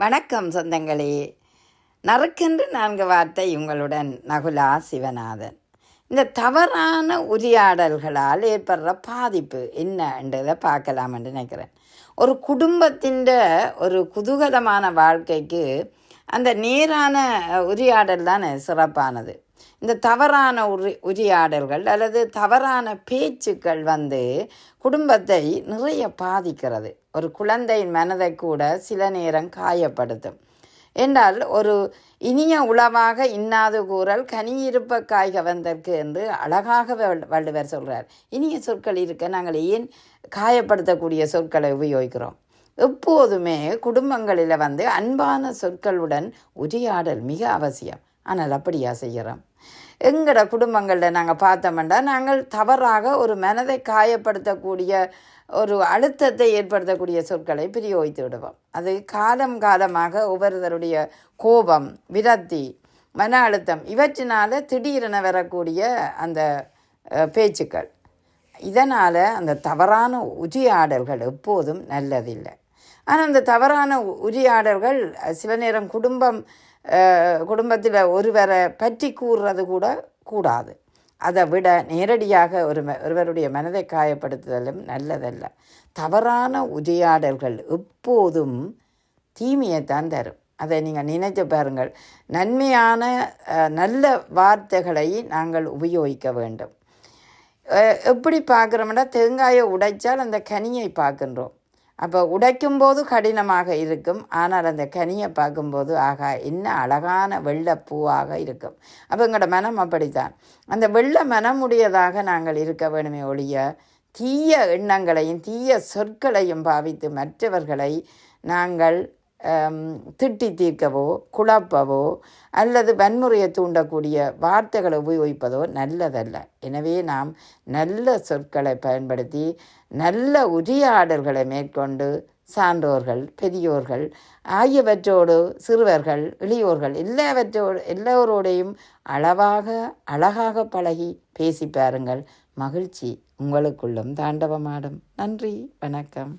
வணக்கம் சொந்தங்களே. நறுக்கென்று நான்கு வார்த்தை உங்களுடன் நகுலா சிவநாதன். இந்த தவறான உரையாடல்களால் ஏற்படுற பாதிப்பு என்னன்றதை பார்க்கலாம் என்று நினைக்கிறேன். ஒரு குடும்பத்தின் ஒரு குதூகலமான வாழ்க்கைக்கு அந்த நேரான உரையாடல் தான் சிறப்பானது. இந்த தவறான உரி உரையாடல்கள் அல்லது தவறான பேச்சுக்கள் வந்து குடும்பத்தை நிறைய பாதிக்கிறது. ஒரு குழந்தையின் மனதை கூட சில நேரம் காயப்படுத்தும். என்றால் ஒரு இனிய உளவாக இன்னாது கூறல் கனியிருப்ப காய்க வந்தற்கு என்று அழகாக வள்ளுவர் சொல்கிறார் இனிய சொற்கள் இருக்க நாங்கள் ஏன் காயப்படுத்தக்கூடிய சொற்களை உபயோகிக்கிறோம்? எப்போதுமே குடும்பங்களில் வந்து அன்பான சொற்களுடன் உரையாடல் மிக அவசியம். ஆனால் அப்படியா செய்கிறோம் எங்களோட குடும்பங்களில் நாங்கள் பார்த்தோம்னா நாங்கள் தவறாக ஒரு மனதை காயப்படுத்தக்கூடிய ஒரு அழுத்தத்தை ஏற்படுத்தக்கூடிய சொற்களை பிரயோகித்து விடுவோம். அது காலம் காலமாக ஒவ்வொருவருடைய கோபம் விரக்தி மன அழுத்தம் இவற்றினால் திடீரென வரக்கூடிய அந்த பேச்சுக்கள். இதனால் அந்த தவறான உச்சியாடல்கள் எப்போதும் நல்லதில்லை. ஆனால் அந்த தவறான உரியாடல்கள் உரையாடல்கள் சில நேரம் குடும்பம் குடும்பத்தில் ஒருவரை பற்றி கூறுறது கூட கூடாது. அதை விட நேரடியாக ஒரு ம- ஒருவருடைய மனதை காயப்படுத்துதலும் நல்லதல்ல. தவறான உரையாடல்கள் எப்போதும் தீமையைத்தான் தரும். அதை நீங்கள் நினைத்து பாருங்கள். நன்மையான நல்ல வார்த்தைகளை நாங்கள் உபயோகிக்க வேண்டும். எப்படி பார்க்குறோம்னா தேங்காயை உடைச்சால் அந்த கனியை பார்க்கின்றோம். அப்போ உடைக்கும்போது கடினமாக இருக்கும். ஆனால் அந்த கனியை பார்க்கும்போது ஆகா என்ன அழகான வெள்ளைப்பூவாக இருக்கும். அப்போ எங்களோட மனம் அப்படித்தான். அந்த வெள்ளை மனமுடையதாக நாங்கள் இருக்க வேணுமே ஒழிய தீய எண்ணங்களையும் தீய சொற்களையும் பாவித்து மற்றவர்களை நாங்கள் திட்டி தீர்க்கவோ குழப்பவோ அல்லது வன்முறையை தூண்டக்கூடிய வார்த்தைகளை உபயோகிப்பதோ நல்லதல்ல. எனவே நாம் நல்ல சொற்களை பயன்படுத்தி நல்ல உரையாடல்களை மேற்கொண்டு சான்றோர்கள் பெரியோர்கள் ஆகியவற்றோடு சிறுவர்கள் இளையோர்கள் எல்லாவற்றோடு எல்லோரோடையும் அளவாக அழகாக பழகி பேசி பாருங்கள். மகிழ்ச்சி உங்களுக்குள்ளும் தாண்டவமாடும். நன்றி வணக்கம்.